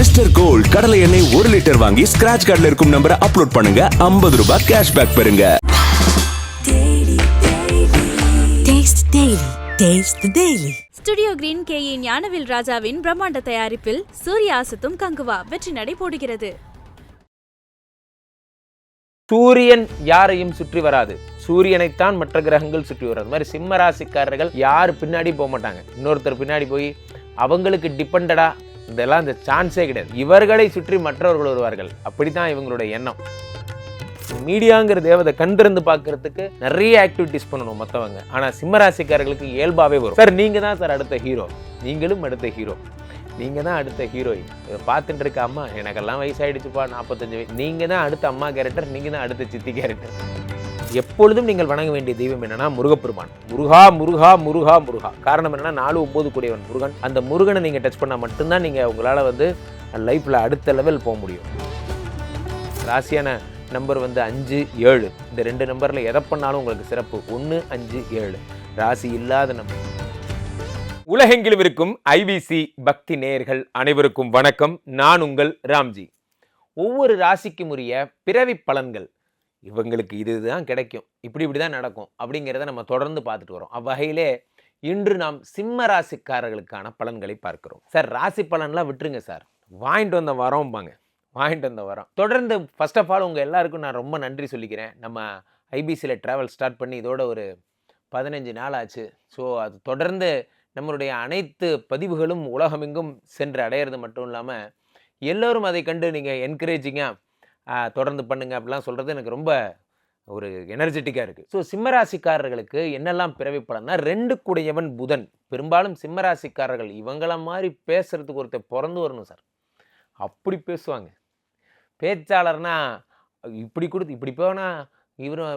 Mister gold கடலை எண்ணெய் ஒரு லிட்டர் வாங்கி ஸ்கிராச் கார்டில் இருக்கும் நம்பரை அப்லோட் பண்ணுங்க. 50 ரூபாய் கேஷ்பேக் பெறுங்க. Taste Daily. Taste the Daily. Studio green K A Gnanavel ராஜாவின் பிரம்மாண்ட தயாரிப்பில் சூர்யாசத்தும் கங்குவா வெற்றி நடை போடுகிறது சூரியன் யாரையும் சுற்றி வராது. சூரியனைத்தான் மற்ற கிரகங்கள் சுற்றி வரும் அது மாதிரி சிம்ம ராசிக்காரர்கள் யார் பின்னாடி போக மாட்டாங்க. இன்னொருத்தர் பின்னாடி போய் அவங்களுக்கு டிபெண்டடா இதெல்லாம் இந்த சான்ஸே கிடையாது. இவர்களை சுற்றி மற்றவர்கள் வருவார்கள். அப்படித்தான் இவங்களுடைய எண்ணம். மீடியாங்கிற தேவதை கண்டிருந்து பார்க்கறதுக்கு நிறைய ஆக்டிவிட்டிஸ் பண்ணணும் மற்றவங்க ஆனால் சிம்மராசிக்காரர்களுக்கு இயல்பாகவே வரும். சார் நீங்கள் தான் சார் அடுத்த ஹீரோ நீங்களும் அடுத்த ஹீரோ நீங்கள் தான் அடுத்த ஹீரோயின் இதை பார்த்துட்டு இருக்க அம்மா எனக்கெல்லாம் வயசாயிடுச்சுப்பா நாற்பத்தஞ்சு வயசு. நீங்கள் தான் அடுத்த அம்மா கேரக்டர் நீங்கள் தான் அடுத்த சித்தி கேரக்டர் எப்பொழுதும் நீங்கள் வணங்க வேண்டிய தெய்வம் என்னன்னா முருகப்பெருமான். முருகா முருகா முருகா முருகா. காரணம் என்னன்னா நாலு ஒம்பது கூடியவன் முருகன். அந்த முருகனை நீங்கள் டச் பண்ணால் மட்டும்தான் நீங்கள் உங்களால் வந்து லைஃப்பில் அடுத்த லெவல் போக முடியும். ராசியான நம்பர் வந்து அஞ்சு ஏழு. இந்த ரெண்டு நம்பரில் எதை பண்ணாலும் உங்களுக்கு சிறப்பு. ஒன்று அஞ்சு ஏழு. ராசி இல்லாத நம்பர் உலகெங்கிலும் இருக்கும் ஐபிசி பக்தி நேயர்கள் அனைவருக்கும் வணக்கம். நான் உங்கள் ராம்ஜி. ஒவ்வொரு ராசிக்கும் உரிய பிறவி பலன்கள் இவங்களுக்கு இது இதுதான் கிடைக்கும். இப்படி இப்படி தான் நடக்கும் அப்படிங்கிறத நம்ம தொடர்ந்து பார்த்துட்டு வரோம் அவ்வகையிலே இன்று நாம் சிம்ம ராசிக்காரர்களுக்கான பலன்களை பார்க்கிறோம். சார் ராசி பலன்லாம் விட்டுருங்க சார். வாங்கிட்டு வந்த வரோம்பாங்க வாங்கிட்டு வந்த வரோம். தொடர்ந்து ஃபர்ஸ்ட் ஆஃப் ஆல் உங்கள் எல்லாருக்கும் நான் ரொம்ப நன்றி சொல்லிக்கிறேன். நம்ம ஐபிசியில் ட்ராவல் ஸ்டார்ட் பண்ணி இதோட ஒரு பதினஞ்சு நாள் ஆச்சு. ஸோ அது தொடர்ந்து நம்மளுடைய அனைத்து பதிவுகளும் உலகமெங்கும் சென்று அடையிறது மட்டும் இல்லாமல் எல்லோரும் அதை கண்டு நீங்கள் என்கரேஜிங்காக தொடர்ந்து பண்ணுங்க அப்படிலாம் சொல்கிறது எனக்கு ரொம்ப ஒரு எனர்ஜெட்டிக்காக இருக்குது ஸோ சிம்மராசிக்காரர்களுக்கு என்னெல்லாம் பிறவி பலன்னா ரெண்டு கூடையவன் புதன். பெரும்பாலும் சிம்மராசிக்காரர்கள் இவங்கள மாதிரி பேசுகிறதுக்கு ஒருத்தர் பிறந்து வரணும் சார். அப்படி பேசுவாங்க. பேச்சாளர்னா இப்படி கொடுத்து இப்படி போனால் இவரும்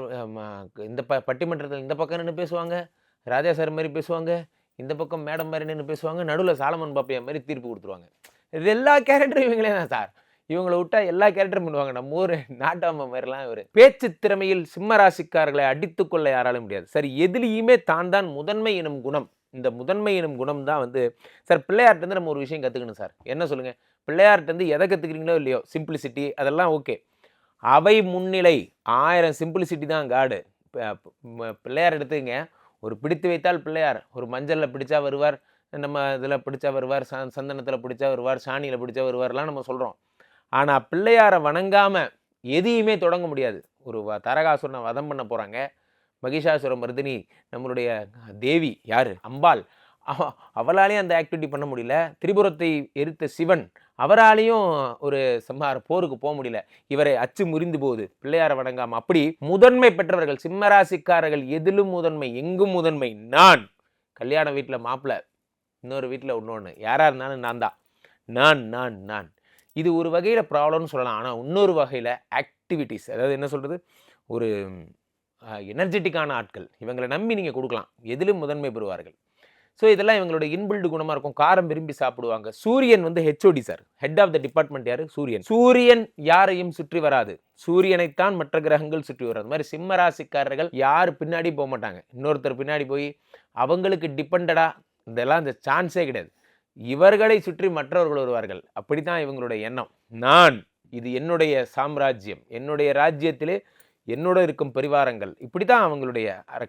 இந்த ப பட்டிமன்றத்தில் இந்த பக்கம் நின்று பேசுவாங்க ராஜா சார் மாதிரி பேசுவாங்க இந்த பக்கம் மேடம் மாதிரி நின்று பேசுவாங்க நடுவில் சாலமன் பாப்பையா மாதிரி தீர்ப்பு கொடுத்துருவாங்க. இது எல்லா கேரக்டரும் இவங்களே தான் சார். இவங்களை விட்டா எல்லா கேரக்டரும் பண்ணுவாங்க. நம்ம ஊர் நாட்டாம மாதிரிலாம் இவர். பேச்சு திறமையில் சிம்ம ராசிக்காரர்களை அடித்துக்கொள்ள யாராலும் முடியாது. சரி எதுலேயுமே தான் தான் முதன்மை எனும் குணம். இந்த முதன்மை எனும் குணம் தான் வந்து சார் பிள்ளையார்ட்டேருந்து நம்ம ஒரு விஷயம் கற்றுக்கணும் சார் என்ன சொல்லுங்கள் பிள்ளையார்ட்டேருந்து எதை கற்றுக்கிறீங்களோ இல்லையோ சிம்பிளிசிட்டி அதெல்லாம் ஓகே அவை முன்னிலை ஆயிரம் சிம்பிளிசிட்டி தான் காடு. பிள்ளையார் எடுத்துங்க ஒரு பிடித்து வைத்தால் பிள்ளையார் ஒரு மஞ்சளில் பிடிச்சா வருவார் நம்ம இதில் பிடிச்சா வருவார் ச சந்தனத்தில் பிடிச்சா வருவார் சாணியில் பிடிச்சா வருவார்லாம் நம்ம சொல்கிறோம் ஆனால் பிள்ளையாரை வணங்காமல் எதையுமே தொடங்க முடியாது. ஒரு வ தரகாசுரனை வதம் பண்ண போகிறாங்க மகிஷாசுர மருதினி நம்மளுடைய தேவி யார்? அம்பாள். அவ அவளாலேயும் அந்த ஆக்டிவிட்டி பண்ண முடியல. திரிபுரத்தை எரித்த சிவன் அவராலையும் ஒரு சம்ஹார போருக்கு போக முடியல. இவரை அச்சு முறிந்து போகுது. பிள்ளையாரை வணங்காம. அப்படி முதன்மை பெற்றவர்கள் சிம்மராசிக்காரர்கள் எதிலும் முதன்மை எங்கும் முதன்மை நான். கல்யாண வீட்டில் மாப்பிள்ள இன்னொரு வீட்டில் இன்னொன்று யாராக இருந்தாலும் நான் தான். நான் நான் நான். இது ஒரு வகையில் ப்ராப்ளம்னு சொல்லலாம். ஆனால் இன்னொரு வகையில் ஆக்டிவிட்டீஸ் அதாவது என்ன சொல்கிறது ஒரு எனர்ஜெட்டிக்கான ஆட்கள். இவங்களை நம்பி நீங்கள் கொடுக்கலாம். எதிலும் முதன்மை பெறுவார்கள். ஸோ இதெல்லாம் இவங்களோட இன்பில்டு குணமாக இருக்கும். காரம் விரும்பி சாப்பிடுவாங்க. சூரியன் வந்து HOD sir head of the department யார்? சூரியன். சூரியன் யாரையும் சுற்றி வராது. சூரியனைத்தான் மற்ற கிரகங்கள் சுற்றி வராது. அது மாதிரி சிம்ம ராசிக்காரர்கள் யார் பின்னாடி போக மாட்டாங்க இன்னொருத்தர் பின்னாடி போய் அவங்களுக்கு டிபெண்டடாக இதெல்லாம் இந்த சான்ஸே கிடையாது. இவர்களை சுற்றி மற்றவர்கள் வருவார்கள். அப்படித்தான் இவங்களுடைய எண்ணம். நான் இது என்னுடைய சாம்ராஜ்யம் என்னுடைய ராஜ்யத்திலே என்னோட இருக்கும் பரிவாரங்கள். இப்படி தான் அவங்களுடைய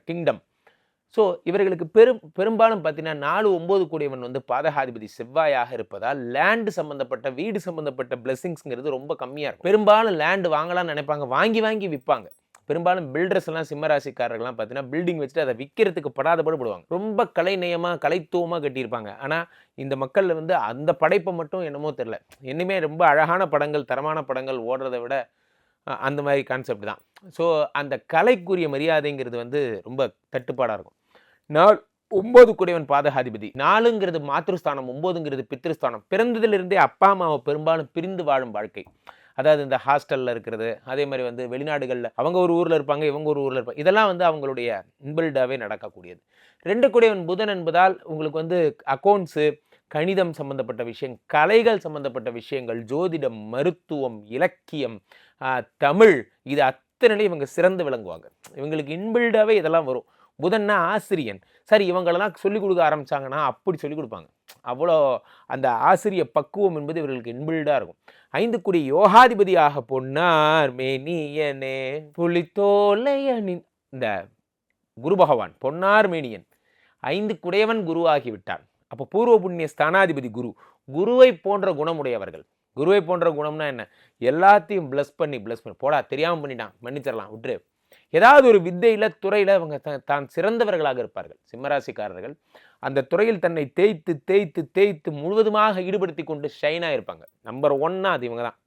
கிங்டம் ஸோ இவர்களுக்கு பெரும் பெரும்பாலும் பார்த்தீங்கன்னா நாலு ஒம்பது கூடியவன் வந்து பாதகாதிபதி செவ்வாயாக இருப்பதால் லேண்டு சம்மந்தப்பட்ட வீடு சம்மந்தப்பட்ட பிளெஸிங்ஸ்ங்கிறது ரொம்ப கம்மியாக இருக்கும். பெரும்பாலும் லேண்டு வாங்கலாம்னு நினைப்பாங்க. வாங்கி வாங்கி விற்பாங்க பெரும்பாலும் பில்டர்ஸ் எல்லாம் சிம்மராசிக்காரர்கள்லாம் பார்த்தீங்கன்னா பில்டிங் வச்சுட்டு அதை விற்கிறதுக்கு படாத பாடுபடுவாங்க ரொம்ப கலைநயமாக கலைத்துவமாக கட்டியிருப்பாங்க. ஆனால் இந்த மக்களில் வந்து அந்த படைப்பை மட்டும் என்னமோ தெரில இன்னுமே ரொம்ப அழகான படங்கள் தரமான படங்கள் ஓடுறதை விட அந்த மாதிரி கான்செப்ட் தான். ஸோ அந்த கலைக்குரிய மரியாதைங்கிறது வந்து ரொம்ப தட்டுப்பாடாக இருக்கும். நாள் ஒம்பது குடைவன் பாதகாதிபதி. நாலுங்கிறது மாத்திருஸ்தானம் ஒம்போதுங்கிறது பித்திருஸ்தானம் பிறந்ததிலிருந்தே அப்பா அம்மாவை பெரும்பாலும் பிரிந்து வாழும் வாழ்க்கை. அதாவது இந்த ஹாஸ்டலில் இருக்கிறது அதே மாதிரி வந்து வெளிநாடுகளில் அவங்க ஒரு ஊரில் இருப்பாங்க இவங்க ஒரு ஊரில் இருப்பாங்க. இதெல்லாம் வந்து அவங்களுடைய இன்பில்டாகவே நடக்கக்கூடியது. ரெண்டு கூடியவன் புதன் என்பதால் உங்களுக்கு வந்து அக்கௌண்ட்ஸு கணிதம் சம்பந்தப்பட்ட விஷயம் கலைகள் சம்பந்தப்பட்ட விஷயங்கள் ஜோதிடம் மருத்துவம் இலக்கியம் தமிழ் இது அத்தனை இவங்க சிறந்து விளங்குவாங்க. இவங்களுக்கு இன்பில்டாகவே இதெல்லாம் வரும். புதன்னா ஆசிரியன். சரி இவங்களெல்லாம் சொல்லிக் கொடுக்க ஆரம்பிச்சாங்கன்னா அப்படி சொல்லிக் கொடுப்பாங்க. அவ்வளோ அந்த ஆசிரிய பக்குவம் என்பது இவர்களுக்கு இன்பில்டாக இருக்கும். ஐந்து குடி யோகாதிபதியாக பொன்னார் மேனியனே புலித்தோலையனின் இந்த குரு பகவான் பொன்னார் மேனியன். ஐந்து குடையவன் குருவாகி விட்டான் அப்போ பூர்வ புண்ணிய ஸ்தானாதிபதி குரு குருவை போன்ற குணமுடையவர்கள். குருவை போன்ற குணம்னா என்ன? எல்லாத்தையும் ப்ளஸ் பண்ணி ப்ளஸ் பண்ணி போடா தெரியாமல் பண்ணிட்டான் மன்னிச்சிடலாம் விட்டுரு. ஏதாவது ஒரு வித்தையில் துறையில் அவங்க தான் சிறந்தவர்களாக இருப்பார்கள். சிம்மராசிக்காரர்கள் அந்த துறையில் தன்னை தேய்த்து தேய்த்து தேய்த்து முழுவதுமாக ஈடுபடுத்தி கொண்டு ஷைனாக இருப்பாங்க. நம்பர் ஒன்னா அது இவங்க தான்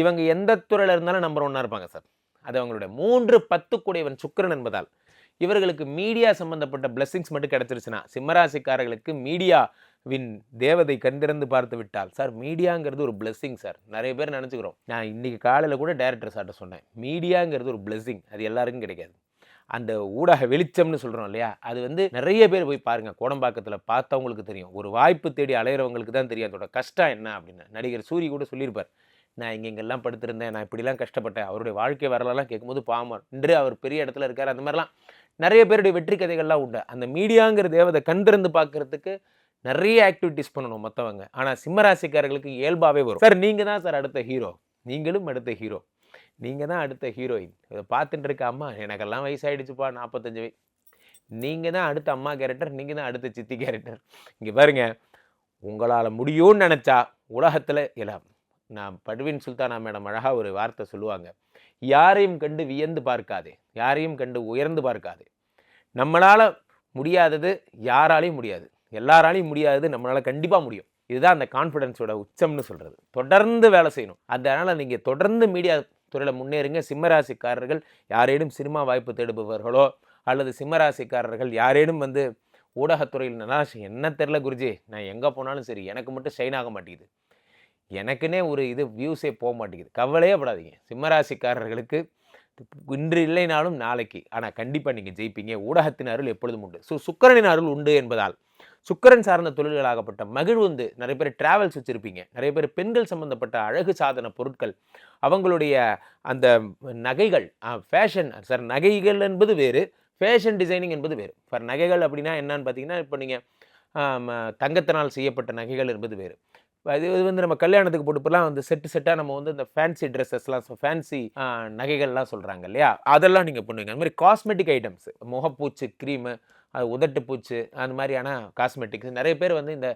இவங்க எந்த துறையில் இருந்தாலும் நம்பர் ஒன்னாக இருப்பாங்க சார். அது அவங்களுடைய மூன்று பத்து கூடியவன் சுக்கிரன் என்பதால். இவர்களுக்கு மீடியா சம்பந்தப்பட்ட பிளெஸிங்ஸ் மட்டும் கிடச்சிருச்சுன்னா சிம்மராசிக்காரர்களுக்கு மீடியாவின் தேவதை கண்திறந்து பார்த்து விட்டால் சார் மீடியாங்கிறது ஒரு பிளெஸிங் சார் நிறைய பேர் நினச்சிக்கிறோம். நான் இன்றைக்கி காலையில் கூட டேரக்டர் சார்ட்ட சொன்னேன். மீடியாங்கிறது ஒரு பிளெஸிங் அது எல்லாருக்கும் கிடைக்காது. அந்த ஊடக வெளிச்சம்னு சொல்கிறோம் இல்லையா? அது வந்து நிறைய பேர் போய் பாருங்கள் கோடம்பாக்கத்தில் பார்த்தவங்களுக்கு தெரியும். ஒரு வாய்ப்பு தேடி அலையிறவங்களுக்கு தான் தெரியும். அதோட கஷ்டம் என்ன அப்படின்னு. நடிகர் சூரி கூட சொல்லியிருப்பார். நான் இங்கே இங்கெல்லாம் படுத்திருந்தேன். நான் இப்படிலாம் கஷ்டப்பட்டேன். அவருடைய வாழ்க்கை வரலாறுலாம் கேட்கும்போது பாமர் இன்று அவர் பெரிய இடத்துல இருக்கார். அந்த மாதிரிலாம் நிறைய பேருடைய வெற்றி கதைகள்லாம் உண்டு. அந்த மீடியாங்கிற தேவதை கண்டிருந்து பார்க்குறதுக்கு பார்க்கறதுக்கு நிறைய ஆக்டிவிட்டிஸ் பண்ணணும் மற்றவங்க ஆனால் சிம்மராசிக்காரர்களுக்கு இயல்பாகவே வரும். சார் நீங்கள் தான் சார் அடுத்த ஹீரோ நீங்களும் அடுத்த ஹீரோ நீங்கள் தான் அடுத்த ஹீரோயின் இதை பார்த்துட்டு இருக்க அம்மா எனக்கெல்லாம் வயசாகிடுச்சுப்பா நாற்பத்தஞ்சு வயசு. நீங்கள் தான் அடுத்த அம்மா கேரக்டர் நீங்கள் தான் அடுத்த சித்தி கேரக்டர் இங்கே பாருங்க உங்களால் முடியும்னு நினச்சா உலகத்தில் எல்லாம் நான் படுவின் சுல்தானா மேடம் அழகாக ஒரு வார்த்தை சொல்லுவாங்க. யாரையும் கண்டு வியந்து பார்க்காதே. யாரையும் கண்டு உயர்ந்து பார்க்காதே. நம்மளால் முடியாதது யாராலையும் முடியாது. எல்லாராலையும் முடியாதது நம்மளால் கண்டிப்பாக முடியும். இதுதான் அந்த கான்ஃபிடென்ஸோட உச்சம்னு சொல்கிறது தொடர்ந்து வேலை செய்யணும். அதனால் நீங்கள் தொடர்ந்து மீடியா துறையில் முன்னேறுங்க. சிம்மராசிக்காரர்கள் யாரேனும் சினிமா வாய்ப்பு தேடுபவர்களோ அல்லது சிம்மராசிக்காரர்கள் யாரேனும் வந்து ஊடகத்துறையில் நல்லா என்ன தெரில குருஜி? நான் எங்கே போனாலும் சரி எனக்கு மட்டும் ஷைன் ஆக மாட்டேங்குது. எனக்குன்னே ஒரு இது வியூஸே போக மாட்டேங்குது. கவலையே படாதீங்க. சிம்மராசிக்காரர்களுக்கு இன்று இல்லைனாலும் நாளைக்கு. ஆனால் கண்டிப்பாக நீங்கள் ஜெயிப்பீங்க. ஊடகத்தின் அருள் எப்பொழுதும் உண்டு. ஸோ சுக்கரனின் அருள் உண்டு என்பதால் சுக்கிரன் சார்ந்த தொழில்களாகப்பட்ட மகிழ்வுந்து நிறைய பேர் டிராவல்ஸ் வச்சுருப்பீங்க. நிறைய பேர் பெண்கள் சம்மந்தப்பட்ட அழகு சாதன பொருட்கள் அவங்களுடைய அந்த நகைகள் ஃபேஷன் சார் நகைகள் என்பது வேறு ஃபேஷன் டிசைனிங் என்பது வேறு. ஃபார் நகைகள் அப்படின்னா என்னன்னு பார்த்தீங்கன்னா இப்போ நீங்கள் தங்கத்தினால் செய்யப்பட்ட நகைகள் என்பது வேறு. இது இது வந்து நம்ம கல்யாணத்துக்கு போட்டுப்பெல்லாம் வந்து செட்டு செட்டாக நம்ம வந்து இந்த ஃபேன்சி ட்ரெஸ்ஸஸ்லாம் ஃபேன்சி நகைகள்லாம் சொல்கிறாங்க இல்லையா? அதெல்லாம் நீங்கள் பண்ணுவீங்க. அந்த மாதிரி காஸ்மெட்டிக் ஐட்டம்ஸ் முகப்பூச்சு க்ரீமு அது உதட்டு பூச்சு அந்த மாதிரியான காஸ்மெட்டிக்ஸ் நிறைய பேர் வந்து இந்த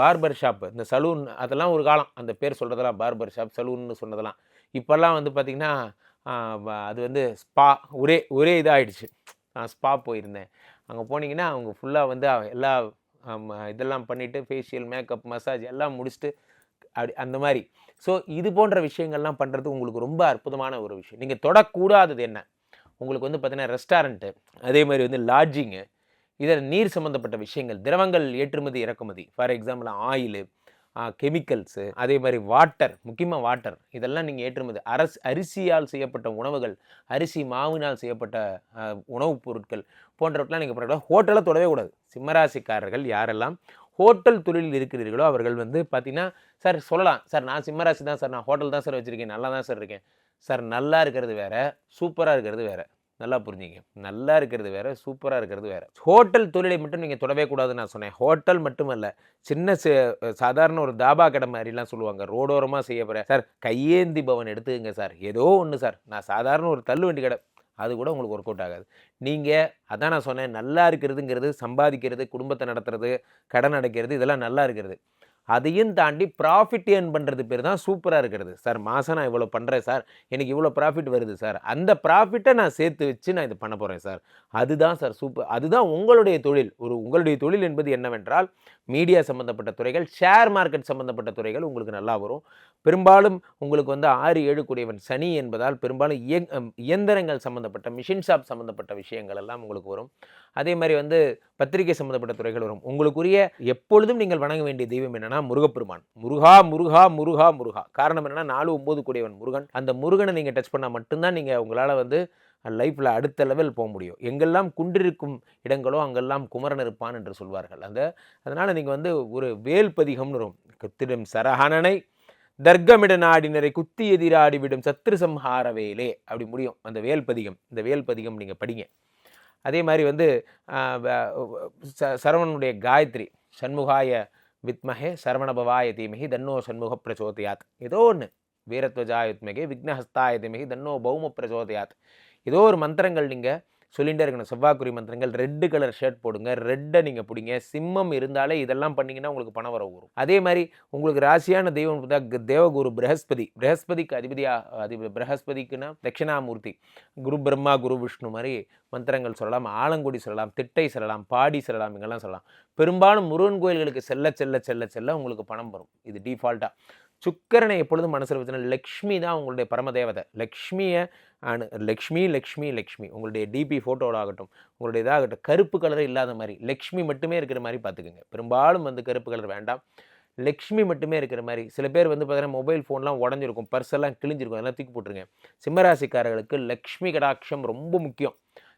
பார்பர் ஷாப்பு இந்த சலூன் அதெல்லாம் ஒரு காலம். அந்த பேர் சொல்கிறதெல்லாம் பார்பர் ஷாப் சலூன்னு சொன்னதெல்லாம். இப்போல்லாம் வந்து பார்த்திங்கன்னா அது வந்து ஸ்பா ஒரே ஒரே இதாகிடுச்சு நான் ஸ்பா போயிருந்தேன். அங்கே போனீங்கன்னா அவங்க ஃபுல்லாக வந்து எல்லா இதெல்லாம் பண்ணிவிட்டு ஃபேஷியல் மேக்கப் மசாஜ் எல்லாம் முடிச்சுட்டு அப்படி அந்த மாதிரி. ஸோ இது போன்ற விஷயங்கள்லாம் பண்ணுறது உங்களுக்கு ரொம்ப அற்புதமான ஒரு விஷயம். நீங்கள் தொடக்கூடாதது என்ன? உங்களுக்கு வந்து பார்த்தீங்கன்னா ரெஸ்டாரண்ட்டு அதே மாதிரி வந்து லாட்ஜிங்கு இதில் நீர் சம்மந்தப்பட்ட விஷயங்கள் திரவங்கள் ஏற்றுமதி இறக்குமதி. ஃபார் எக்ஸாம்பிள் ஆயிலு கெமிக்கல்ஸு அதே மாதிரி வாட்டர் முக்கியமாக வாட்டர் இதெல்லாம் நீங்கள் ஏற்றுமதி அரசு அரிசியால் செய்யப்பட்ட உணவுகள் அரிசி மாவினால் செய்யப்பட்ட உணவுப் பொருட்கள் போன்றவற்றெல்லாம் நீங்கள் பண்ணக்கூடாது ஹோட்டலை தொடவே கூடாது. சிம்மராசிக்காரர்கள் யாரெல்லாம் ஹோட்டல் தொழிலில் இருக்கிறீர்களோ அவர்கள் வந்து பார்த்தீங்கன்னா சார் சொல்லலாம். சார் நான் சிம்மராசி தான் சார். நான் ஹோட்டல் தான் சார் வச்சுருக்கேன். நல்லா தான் சார் இருக்கேன். சார் நல்லா இருக்கிறது வேற சூப்பராக இருக்கிறது வேற. நல்லா புரிஞ்சுங்க. நல்லா இருக்கிறது வேற சூப்பராக இருக்கிறது வேறு. ஹோட்டல் தொழிலை மட்டும் நீங்கள் தொடவே கூடாதுன்னு நான் சொன்னேன். ஹோட்டல் மட்டுமல்ல சின்ன சி- சாதாரண ஒரு தாபா கடை மாதிரிலாம் சொல்லுவாங்க. ரோடோரமாக செய்யப்படுற சார் கையேந்தி பவன் எடுத்துக்கங்க சார். ஏதோ ஒன்று சார். நான் சாதாரண ஒரு தள்ளு வண்டி கடை அது கூட உங்களுக்கு ஒர்க் அவுட் ஆகாது. நீங்கள் அதான் நான் சொன்னேன் நல்லா இருக்கிறதுங்கிறது சம்பாதிக்கிறது குடும்பத்தை நடத்துறது கடன் அடைக்கிறது இதெல்லாம் நல்லா இருக்கிறது. அதையும் தாண்டி ப்ராஃபிட் ஏர்ன் பண்ணுறது பேர் தான் சூப்பராக இருக்கிறது. சார் மாதம் நான் இவ்வளோ பண்ணுறேன் சார். எனக்கு இவ்வளோ ப்ராஃபிட் வருது சார். அந்த ப்ராஃபிட்டை நான் சேர்த்து வச்சு நான் இது பண்ண போகிறேன் சார். அதுதான் சார் சூப்பர் அதுதான் உங்களுடைய தொழில். ஒரு உங்களுடைய தொழில் என்பது என்னவென்றால் மீடியா சம்மந்தப்பட்ட துறைகள் ஷேர் மார்க்கெட் சம்மந்தப்பட்ட துறைகள் உங்களுக்கு நல்லா வரும். பெரும்பாலும் உங்களுக்கு வந்து ஆறு ஏழு கூடியவன் சனி என்பதால் பெரும்பாலும் இயந்திரங்கள் சம்மந்தப்பட்ட மிஷின் ஷாப் சம்மந்தப்பட்ட விஷயங்கள் எல்லாம் உங்களுக்கு வரும். அதே மாதிரி வந்து பத்திரிகை சம்மந்தப்பட்ட துறைகள் வரும். உங்களுக்குரிய எப்பொழுதும் நீங்கள் வணங்க வேண்டிய தெய்வம் என்னன்னா முருகப்பெருமான். முருகா முருகா முருகா முருகா. காரணம் என்னன்னா நாலு ஒம்பது கூடியவன் முருகன். அந்த முருகனை நீங்கள் டச் பண்ணால் மட்டும்தான் நீங்கள் உங்களால் வந்து லைஃப்பில் அடுத்த லெவல் போக முடியும். எங்கெல்லாம் குன்றிருக்கும் இடங்களோ அங்கெல்லாம் குமரன் இருப்பான் என்று சொல்வார்கள். அந்த அதனால் நீங்கள் வந்து ஒரு வேல்பதிகம்னு வரும். கத்திடும் சரஹணனை தர்க்கமிட நாடினரை குத்தி எதிராடி விடும் சத்ரு சம்ஹார வேலே அப்படி முடியும். அந்த வேல்பதிகம் இந்த வேல்பதிகம் நீங்கள் படிங்க. அதே மாதிரி வந்து ச- சரவணனுடைய காயத்ரி சண்முகாய வித்மகே சரவணபவாய தீமகி தன்னோ சண்முக பிரச்சோதயாத் ஏதோ ஒன்று வீரத்வஜாயுத்மகே விக்னஹஸ்தாய தீமகி தன்னோ பௌம பிரச்சோதயாத் ஏதோ ஒரு மந்திரங்கள் நீங்கள் சொல்லிகிட்டே இருக்கணும். செவ்வாய்க்குறி மந்திரங்கள் ரெட்டு கலர் ஷர்ட் போடுங்க ரெட்டை நீங்கள் பிடிங்க. சிம்மம் இருந்தாலே இதெல்லாம் பண்ணிங்கன்னா உங்களுக்கு பணம் வர வரும் அதே மாதிரி உங்களுக்கு ராசியான தெய்வம் பார்த்தா தேவகுரு பிரகஸ்பதி. பிரகஸ்பதிக்கு அதிபதியாக அதிபதி பிரகஸ்பதிக்குன்னா தட்சிணாமூர்த்தி. குரு பிரம்மா குரு விஷ்ணு மாதிரி மந்திரங்கள் சொல்லலாம் ஆலங்குடி சொல்லலாம் திட்டை சொல்லலாம் பாடி சொல்லலாம் இங்கெல்லாம் சொல்லலாம். பெரும்பாலும் முருகன் கோயில்களுக்கு செல்ல செல்ல செல்ல செல்ல உங்களுக்கு பணம் வரும். இது டிஃபால்ட்டாக சுக்கரனை எப்பொழுதும் மனசில் வச்சுனா லக்ஷ்மி தான் உங்களுடைய பரமதேவதை. லக்ஷ்மியை அனு லக்ஷ்மி லக்ஷ்மி லக்ஷ்மி. உங்களுடைய டிபி ஃபோட்டோவில் ஆகட்டும் உங்களுடைய இதாகட்டும் கருப்பு கலரே இல்லாத மாதிரி லக்ஷ்மி மட்டுமே இருக்கிற மாதிரி பார்த்துக்குங்க. பெரும்பாலும் வந்து கருப்பு கலர் வேண்டாம். லக்ஷ்மி மட்டுமே இருக்கிற மாதிரி சில பேர் வந்து பார்த்தீங்கன்னா மொபைல் ஃபோன்லாம் உடஞ்சிருக்கும் பர்ஸ் எல்லாம் கிழிஞ்சிருக்கும் அதெல்லாம் தூக்கி போட்டுருங்க. சிம்மராசிக்காரர்களுக்கு லக்ஷ்மி கடாட்சம் ரொம்ப முக்கியம்.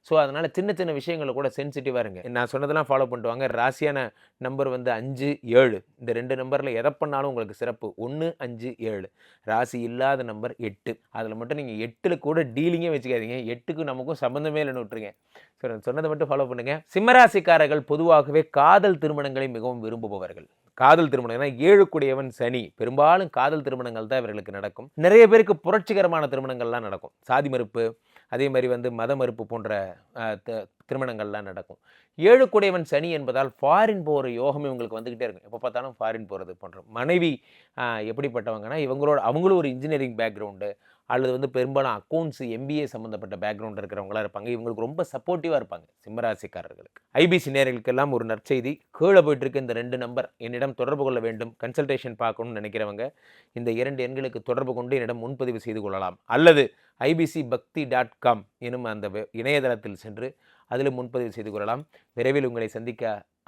ஸோ அதனால் சின்ன சின்ன விஷயங்களை கூட சென்சிட்டிவாக இருங்க. நான் சொன்னதெல்லாம் ஃபாலோ பண்ணிட்டு வாங்க ராசியான நம்பர் வந்து அஞ்சு ஏழு. இந்த ரெண்டு நம்பரில் எதை பண்ணாலும் உங்களுக்கு சிறப்பு. ஒன்று அஞ்சு ஏழு. ராசி இல்லாத நம்பர் எட்டு. அதில் மட்டும் நீங்கள் எட்டில் கூட டீலிங்கே வச்சுக்காதீங்க. எட்டுக்கு நமக்கும் சம்மந்தமே இல்லைன்னு விட்டுருங்க. ஸோ நான் சொன்னதை மட்டும் ஃபாலோ பண்ணுங்கள் சிம்மராசிக்காரர்கள் பொதுவாகவே காதல் திருமணங்களை மிகவும் விரும்புபவர்கள். காதல் திருமணம் ஏன்னா ஏழுக்குடையவன் சனி. பெரும்பாலும் காதல் திருமணங்கள் தான் இவர்களுக்கு நடக்கும். நிறைய பேருக்கு புரட்சிகரமான திருமணங்கள்லாம் நடக்கும். சாதி மறுப்பு அதே மாதிரி வந்து மத மறுப்பு போன்ற த- திருமணங்கள்லாம் நடக்கும். ஏழுக்குடையவன் சனி என்பதால் ஃபாரின் போகிற யோகம் இவங்களுக்கு வந்துக்கிட்டே இருக்கும். எப்போ பார்த்தாலும் ஃபாரின் போகிறது போன்ற. மனைவி எப்படிப்பட்டவங்கன்னா இவங்களோட அவங்களும் ஒரு இன்ஜினியரிங் பேக்ரவுண்டு அல்லது வந்து பெரும்பாலும் அக்கௌண்ட்ஸ் எம்பிஏ சம்மந்தப்பட்ட பேக்ரவுண்ட் இருக்கிறவங்களா இருப்பாங்க. இவங்களுக்கு ரொம்ப சப்போர்ட்டிவாக இருப்பாங்க சிம்மராசிக்காரர்களுக்கு. ஐபிசி நேர்களுக்கெல்லாம் ஒரு நற்செய்தி. கீழே போயிட்டுருக்க இந்த ரெண்டு நம்பர் என்னிடம் தொடர்பு கொள்ள வேண்டும். கன்சல்டேஷன் பார்க்கணும்னு நினைக்கிறவங்க இந்த இரண்டு எண்களுக்கு தொடர்பு கொண்டு என்னிடம் முன்பதிவு செய்து கொள்ளலாம். அல்லது ஐபிசி பக்தி டாட் காம் எனும் அந்த இணையதளத்தில் சென்று அதில் முன்பதிவு செய்து கொள்ளலாம். விரைவில் உங்களை சந்திக்க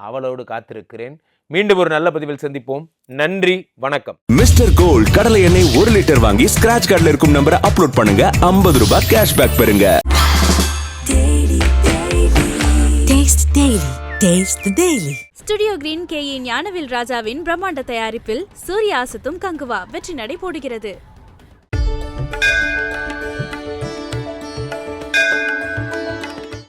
அவளோடு காத்திருக்கிறேன். மீண்டும் ஒரு நல்ல பதிவில் சந்திப்போம். நன்றி வணக்கம். மிஸ்டர் கோல்ட் கடலை எண்ணெய் ஒரு லிட்டர் வாங்கி ஸ்கிராச் கார்டுல இருக்கும் நம்பரை அப்லோட் பண்ணுங்க. ஐம்பது ரூபாய் கேஷ்பேக் பெறுங்க. Taste the Daily. Taste the Daily. Studio green K A Gnanavel ராஜாவின் பிரம்மாண்ட தயாரிப்பில் சூர்யா அசத்தும் கங்குவா வெற்றி நடை போடுகிறது.